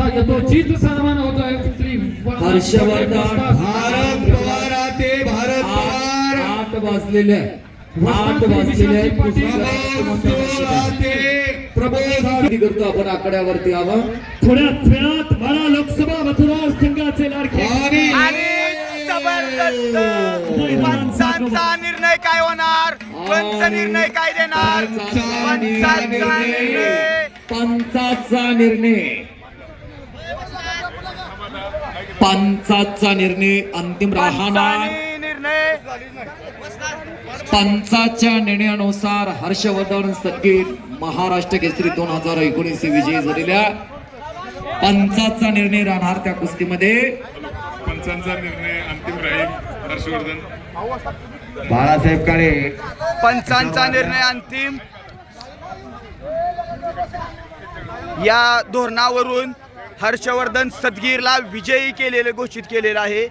आता यथोचित सन्मान होतोय श्री हर्षवर्धन भारत पवार ते भारत पवार. आठ वाजलेले आहे. आठ वाजलेले करतो आपण आकड्यावरती यावं थोड्याच वेळात माळा लोकसभा मतदार संघाचे लाडके पंचांचा निर्णय काय होणार? पंच निर्णय काय देणार? पंचांचा निर्णय. पंचाचा निर्णय. पंचाचा निर्णय अंतिम राहणार. पंचाच्या निर्णयानुसार हर्षवर्धन सत्गीर महाराष्ट्र केसरी दोन हजार एकोणीस विजयी झालेल्या पंचाचा निर्णय राहणार त्या कुस्तीमध्ये. पंचांचा निर्णय अंतिम राहील हर्षवर्धन. बाळासाहेब काळे. पंचांचा निर्णय अंतिम. या धोरणावरून हर्षवर्धन सदगीरला विजयी केलेले घोषित केलेलं आहे.